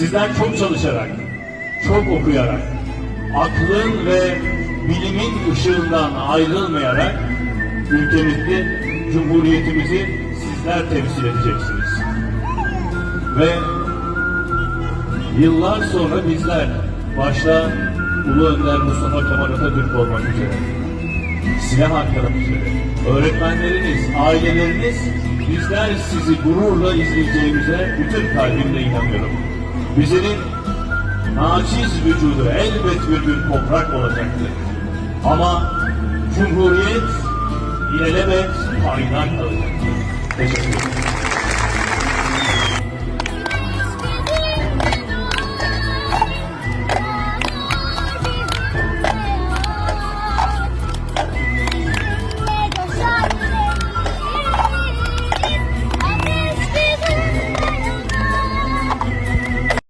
Sizler çok çalışarak, çok okuyarak, aklın ve bilimin ışığından ayrılmayarak ülkemizi, cumhuriyetimizi sizler temsil edeceksiniz. Ve yıllar sonra bizler, başta Ulu Önder Mustafa Kemal Atatürk olmak üzere, silah arkadaşları, öğretmenleriniz, aileleriniz, bizler sizi gururla izleyeceğimize bütün kalbimle inanıyorum. Bizlerin naçiz vücudu elbet bir gün toprak olacaktır. Ama Cumhuriyet ilelebet kaynak kalacaktır. Teşekkür ederim.